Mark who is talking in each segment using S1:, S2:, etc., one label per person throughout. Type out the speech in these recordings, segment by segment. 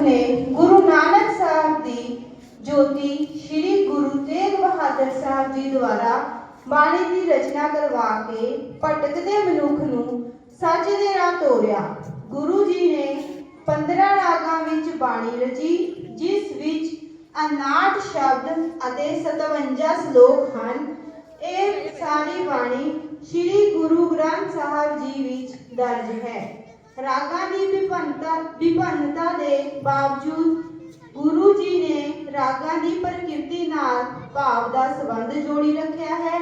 S1: ਨੇ ਗੁਰੂ ਨਾਨਕ ਸਾਹਿਬ ਦੀ ਜੋਤੀ ਸ੍ਰੀ ਗੁਰੂ ਤੇਗ ਬਹਾਦਰ ਸਾਹਿਬ ਜੀ ਦੁਆਰਾ ਬਾਣੀ ਦੀ ਰਚਨਾ ਕਰਵਾ ਕੇ ਭਟਕਦੇ ਮਨੁੱਖ ਨੂੰ ਸੱਚ ਦੇ ਰਾਹ ਤੋਰਿਆ। ਗੁਰੂ ਜੀ ਨੇ 15 ਰਾਗਾਂ ਵਿੱਚ ਬਾਣੀ ਰਚੀ, ਜਿਸ ਵਿੱਚ 59 ਸ਼ਬਦ ਅਤੇ 57 ਸ਼ਲੋਕ ਹਨ। ਇਹ ਸਾਰੀ ਬਾਣੀ ਸ੍ਰੀ ਗੁਰੂ ਗ੍ਰੰਥ ਸਾਹਿਬ ਜੀ ਵਿੱਚ ਦਰਜ ਹੈ। ਰਾਗਾਂ ਦੀ ਵਿਭਿੰਨਤਾ ਵਿਭਿੰਨਤਾ ਦੇ ਬਾਵਜੂਦ ਗੁਰੂ ਜੀ ਨੇ ਰਾਗਾਂ ਦੀ ਪ੍ਰਕਿਰਤੀ ਨਾਲ ਭਾਵ ਦਾ ਸੰਬੰਧ ਜੋੜੀ ਰੱਖਿਆ ਹੈ।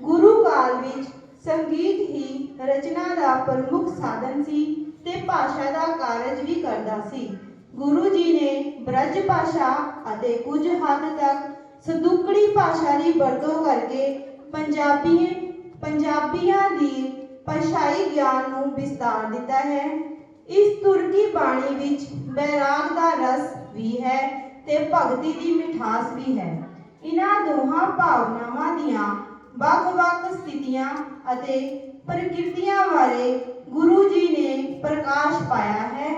S1: ਗੁਰੂ ਕਾਲ ਵਿੱਚ ਸੰਗੀਤ ਹੀ ਰਚਨਾ ਦਾ ਪ੍ਰਮੁੱਖ ਸਾਧਨ ਸੀ ਤੇ ਭਾਸ਼ਾ ਦਾ ਕਾਰਜ ਵੀ ਕਰਦਾ ਸੀ। ਗੁਰੂ ਜੀ ਨੇ ਬ੍ਰਜ ਭਾਸ਼ਾ ਅਤੇ ਕੁਝ ਹੱਦ ਤੱਕ ਸਦੁਕੜੀ ਭਾਸ਼ਾ ਦੀ ਵਰਤੋਂ ਕਰਕੇ ਪੰਜਾਬੀ ਪੰਜਾਬੀਆਂ ਦੀ ਭਾਸ਼ਾਈ ਗਿਆਨ ਨੂੰ ਵਿਸਤਾਰ ਦਿੱਤਾ ਹੈ। ਇਸ ਤੁਰਕੀ ਬਾਣੀ ਵਿੱਚ ਬੈਰਾਗ ਦਾ ਰਸ ਵੀ ਹੈ ਤੇ ਭਗਤੀ ਦੀ ਮਿਠਾਸ ਵੀ ਹੈ। ਇਹਨਾਂ ਦੋਹਾਂ ਭਾਵਨਾਵਾਂ ਦੀਆਂ ਵੱਖ-ਵੱਖ ਸਥਿਤੀਆਂ ਅਤੇ ਪ੍ਰਕਿਰਤੀਆਂ ਬਾਰੇ ਗੁਰੂ ਜੀ ਨੇ ਪ੍ਰਕਾਸ਼ ਪਾਇਆ ਹੈ।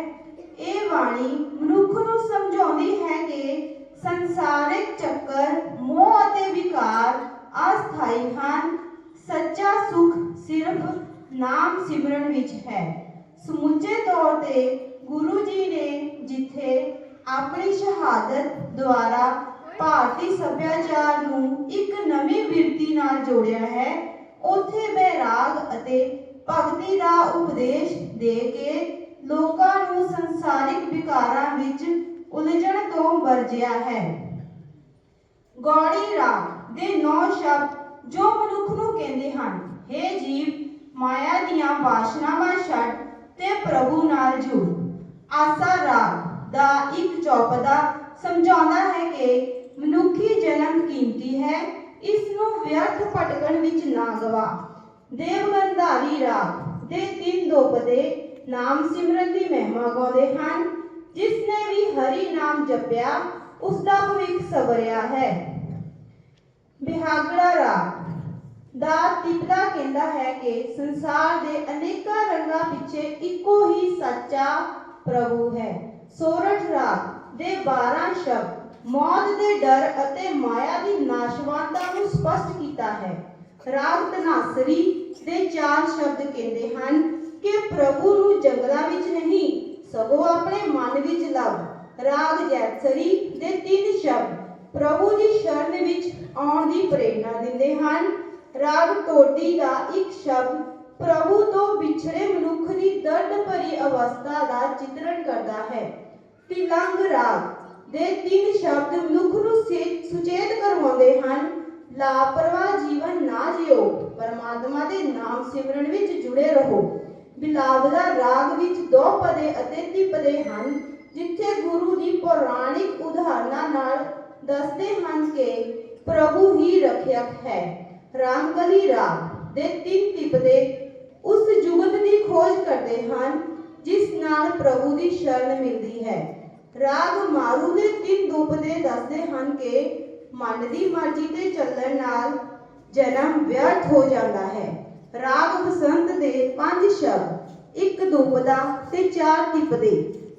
S1: ਇਹ ਬਾਣੀ ਮਨੁੱਖ ਨੂੰ ਸਮਝਾਉਂਦੀ ਹੈ ਕਿ ਸੰਸਾਰਿਕ ਚੱਕਰ, ਮੋਹ ਅਤੇ ਵਿਕਾਰ ਅਸਥਾਈ ਹਨ। ਸੱਚਾ ਸੁਖ ਸਿਰਫ ਨਾਮ ਸਿਮਰਨ ਵਿੱਚ ਹੈ। ਸਮੁੱਚੇ ਤੌਰ ਤੇ ਗੁਰੂ ਜੀ ਨੇ ਜਿੱਥੇ ਆਪਣੀ ਸ਼ਹਾਦਤ ਦੁਆਰਾ ਭਾਰਤੀ ਸੱਭਿਆਚਾਰ ਨੂੰ ਇੱਕ ਨਵੀਂ ਵਿਰਤੀ ਨਾਲ ਜੋੜਿਆ ਹੈ, ਉੱਥੇ ਬੈਰਾਗ ਅਤੇ ਭਗਤੀ ਦਾ ਉਪਦੇਸ਼ ਦੇ ਕੇ ਲੋਕਾਂ ਨੂੰ ਸੰਸਾਰਿਕ ਵਿਕਾਰਾਂ ਵਿੱਚ ਉਲਝਣ ਤੋਂ ਵਰਜਿਆ ਹੈ। ਗੌੜੀ ਰਾਗ ਦੇ ਨੌ ਸ਼ਬਦ ਜੋ ਮਨੁੱਖ ਨੂੰ ਕਹਿੰਦੇ ਹਨ हे ਜੀਵ ਮਾਇਆ ਦੀਆਂ ਵਾਸ਼ਨਾਵਾਂ ਛੱਡ ਤੇ ਪ੍ਰਭੂ ਨਾਲ ਜੁੜ। ਆਸਾ ਰਾਗ ਦਾ ਇੱਕ ਚੌਪਦਾ ਸਮਝਾਉਂਦਾ ਹੈ ਕਿ ਮਨੁੱਖੀ ਜਨਮ ਕੀਮਤੀ ਹੈ ਇਸ ਨੂੰ ਵਿਅਰਥ ਭਟਕਣ ਵਿੱਚ ਨਾ ਗਵਾ। ਦੇਵਗੰਧਾਰੀ ਰਾਗ ਦੇ ਤਿੰਨ ਦੋਪਦੇ ਨਾਮ ਸਿਮਰਨ ਦੀ ਮਹਿਮਾ ਗਾਉਂਦੇ ਹਨ। ਜਿਸ ਨੇ ਵੀ ਹਰੀ ਨਾਮ ਜਪਿਆ ਉਸ ਦਾ ਭਵਿੱਖ ਸਵਰਿਆ ਹੈ। ਬਿਹਾਗੜਾ ਰਾਗ ਕਹਿੰਦਾ ਹੈ ਕਿ ਸੰਸਾਰ ਦੇ ਅਨੇਕਾਂ ਰੰਗਾਂ ਪਿੱਛੇ ਇੱਕੋ ਹੀ ਸੱਚਾ ਪ੍ਰਭੂ ਹੈ। ਸੋਰਠ ਰਾਗ ਦੇ 12 ਸ਼ਬਦ ਮੌਤ ਦੇ ਡਰ ਅਤੇ ਮਾਇਆ ਦੀ ਨਾਸ਼ਵਾਨਤਾ ਨੂੰ ਸਪਸ਼ਟ ਕੀਤਾ ਹੈ। ਰਾਗ ਤਨਾਸਰੀ ਦੇ ਚਾਰ ਸ਼ਬਦ ਕਹਿੰਦੇ ਹਨ ਕਿ ਪ੍ਰਭੂ ਨੂੰ ਜੰਗਲਾਂ ਵਿੱਚ ਨਹੀਂ, ਸਗੋਂ ਆਪਣੇ ਮਨ ਵਿੱਚ ਲੱਭ। ਰਾਗ ਜੈਤਸਰੀ ਦੇ ਤਿੰਨ ਸ਼ਬਦ ਪ੍ਰਭੂ ਦੀ ਸ਼ਰਨ ਵਿੱਚ ਆਉਣ ਦੀ ਪ੍ਰੇਰਣਾ ਦਿੰਦੇ ਹਨ। ਰਾਗ ਟੋਡੀ ਦਾ ਇੱਕ ਸ਼ਬਦ ਪ੍ਰਭੂ ਤੋਂ ਵਿਛੜੇ ਮਨੁੱਖ ਦੀ ਦਰਦ ਭਰੀ ਅਵਸਥਾ ਦਾ ਚਿਤਰਣ ਕਰਦਾ ਹੈ। ਤਿਲੰਗ ਰਾਗ ਦੇ ਤਿੰਨ ਸ਼ਬਦ ਮਨੁੱਖ ਨੂੰ ਸੁਚੇਤ ਕਰਵਾਉਂਦੇ ਹਨ। ਲਾਪਰਵਾਹ ਜੀਵਨ ਨਾ ਜਿਓ, ਪਰਮਾਤਮਾ ਦੇ ਨਾਮ ਸਿਮਰਨ ਵਿੱਚ ਜੁੜੇ ਰਹੋ। ਬਿਲਾਵਲਾ ਰਾਗ ਵਿੱਚ ਦੋ ਪਦੇ ਅਤੇ ਤਿਪਦੇ ਹਨ, ਜਿੱਥੇ ਗੁਰੂ ਦੀ ਪੌਰਾਣਿਕ ਉਦਾਹਰਨਾਂ ਨਾਲ ਦੱਸਦੇ ਹਨ ਕਿ ਪ੍ਰਭੂ ਹੀ ਰੱਖਿਅਕ ਹੈ। ਰਾਮਕਲੀ ਰਾਗ ਦੇ ਤਿੰਨ ਤਿਪਦੇ ਉਸ ਜੁਗਤ ਦੀ ਖੋਜ ਕਰਦੇ ਹਨ, ਜਿਸ ਨਾਲ ਪ੍ਰਭੂ ਦੀ ਸ਼ਰਨ ਮਿਲਦੀ ਹੈ। ਰਾਗ ਮਾਰੂ ਦੇ ਤਿੰਨ ਦੁਪਦੇ ਦੱਸਦੇ ਹਨ ਕਿ ਮਨ ਦੀ ਮਰਜ਼ੀ ਤੇ ਚੱਲਣ ਨਾਲ ਜਨਮ ਵਿਅਰਥ ਹੋ ਜਾਂਦਾ ਹੈ। ਰਾਗ ਬਸੰਤ ਦੇ ਪੰਜ ਸ਼ਬਦ, ਇੱਕ ਦੁਪਦਾ ਤੇ ਚਾਰ ਤਿਪਦੇ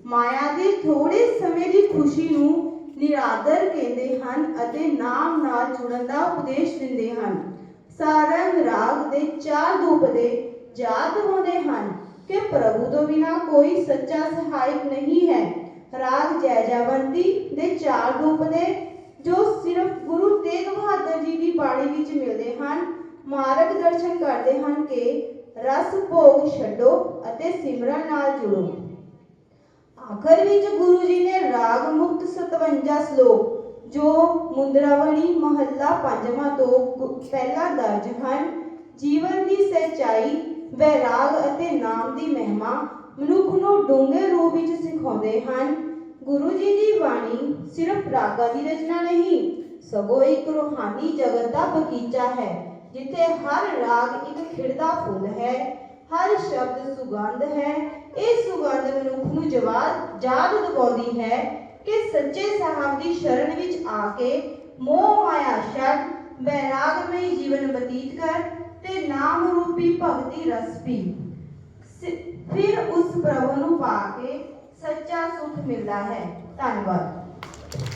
S1: ਮਾਇਆ ਦੇ ਥੋੜੇ ਸਮੇਂ ਦੀ ਖੁਸ਼ੀ ਨੂੰ ਨਿਰਾਦਰ ਕਹਿੰਦੇ ਹਨ ਅਤੇ ਨਾਮ ਨਾਲ ਜੁੜਨ ਦਾ ਉਪਦੇਸ਼ ਦਿੰਦੇ ਹਨ। ਸਾਰੰਗ ਰਾਗ ਦੇ ਚਾਰ ਦੁਪਦੇ ਯਾਦ ਹੁੰਦੇ ਹਨ ਕਿ ਪ੍ਰਭੂ ਤੋਂ ਬਿਨਾ ਕੋਈ ਸੱਚਾ ਸਹਾਇਕ ਨਹੀਂ ਹੈ। ਰਾਗ ਜੈਜਾਵੰਤੀ ਦੇ ਚਾਰ ਦੁਪਦੇ ਜੋ ਸਿਰਫ ਗੁਰੂ ਤੇਗ ਬਹਾਦਰ ਜੀ ਦੀ ਬਾਣੀ ਵਿੱਚ ਮਿਲਦੇ ਹਨ, ਮਾਰਗ ਦਰਸ਼ਨ ਕਰਦੇ ਹਨ ਕਿ ਰਸ ਭੋਗ ਛੱਡੋ ਅਤੇ ਸਿਮਰਨ ਨਾਲ ਜੁੜੋ। ਆਖਰ ਵਿੱਚ ਗੁਰੂ ਜੀ ਨੇ ਰਾਗ ਮੁਕਤ 57 ਸ਼ਲੋਕ ਜੋ ਮੁੰਦਰਾਵਣੀ ਮਹੱਲਾ ਪੰਜਵਾਂ ਤੋਂ ਪਹਿਲਾਂ ਦਰਜ ਹਨ। ਜੀਵਨ ਦੀ ਸੱਚਾਈ, ਵੈਰਾਗ ਅਤੇ ਨਾਮ ਦੀ ਮਹਿਮਾ ਮਨੁੱਖ ਨੂੰ ਡੂੰਘੇ ਰੂਪ ਵਿੱਚ ਸਿਖਾਉਂਦੇ ਹਨ। ਗੁਰੂ ਜੀ ਦੀ ਬਾਣੀ ਸਿਰਫ ਰਾਗਾਂ ਦੀ ਰਚਨਾ ਨਹੀਂ, ਸਗੋਂ ਇੱਕ ਰੂਹਾਨੀ ਜਗਤ ਦਾ ਬਗੀਚਾ ਹੈ, ਜਿੱਥੇ ਹਰ ਰਾਗ ਇੱਕ ਖਿੜਦਾ ਫੁੱਲ ਹੈ, ਹਰ ਸ਼ਬਦ ਸੁਗੰਧ ਹੈ। ਇਹ ਸੁਗੰਧ ਮਨੁੱਖ ਨੂੰ ਜਵਾਬ ਯਾਦ ਦਿਵਾਉਂਦੀ ਹੈ। ਕਿ ਸੱਚੇ ਸਾਹਿਬ ਦੀ ਸ਼ਰਨ ਵਿੱਚ ਆ ਕੇ ਮੋਹ ਮਾਇਆ ਛੱਡ ਵੈਰਾਗਮਈ ਜੀਵਨ ਬਤੀਤ ਕਰ ਤੇ ਨਾਮ ਰੂਪੀ ਭਗਤੀ ਰਸ ਪੀ। ਫਿਰ ਉਸ ਪ੍ਰਭੂ ਨੂੰ ਪਾ ਕੇ ਸੱਚਾ ਸੁਖ ਮਿਲਦਾ ਹੈ। ਧੰਨਵਾਦ।